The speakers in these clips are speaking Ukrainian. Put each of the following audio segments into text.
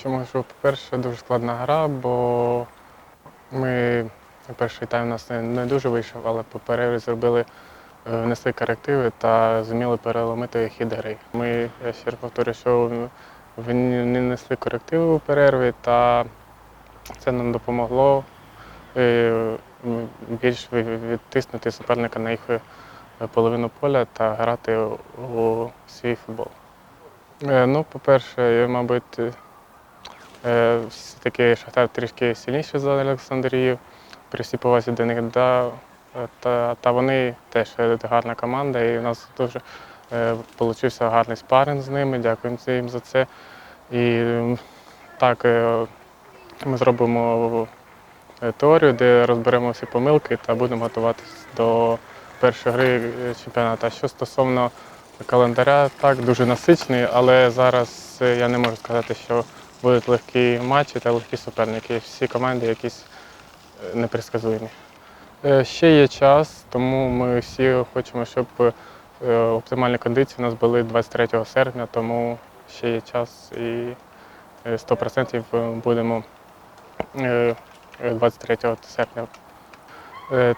що, по-перше, дуже складна гра, бо ми перший тайм у нас не, не дуже вийшов, але по перерві зробили, е, внесли корективи та зуміли переломити хід гри. Ми, я ще раз повторюю, що ви не не несли корективи у перерві, та це нам допомогло е, більш відтиснути суперника на їх е, половину поля та грати у, свій футбол. Ну, по-перше, мабуть, все-таки Шахтар трішки сильніший за Олександрію, при всій повазі до них. Да, е, та, та вони теж е, гарна команда, і у нас дуже е, получився гарний спаринг з ними. Дякуємо їм за це. І так, е, ми зробимо е, теорію, де розберемо всі помилки та будемо готуватися до першої гри е, чемпіонату. А що стосовно календаря, так, дуже насичений, але зараз е, я не можу сказати, що будуть легкі матчі та легкі суперники. Всі команди якісь е, непредсказуємі. Е, Ще є час, тому ми всі хочемо, щоб е, оптимальні кондиції у нас були 23 серпня, тому ще є час і е, 100% будемо е, е, 23 серпня.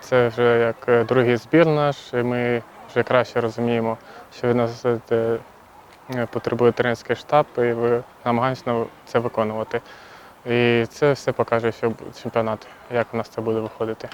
Це вже як другий збір наш. і Ми вже краще розуміємо, що від нас потребує тренерський штаб, і ви намагаємося це виконувати. І це все покаже, що чемпіонат, як у нас це буде виходити.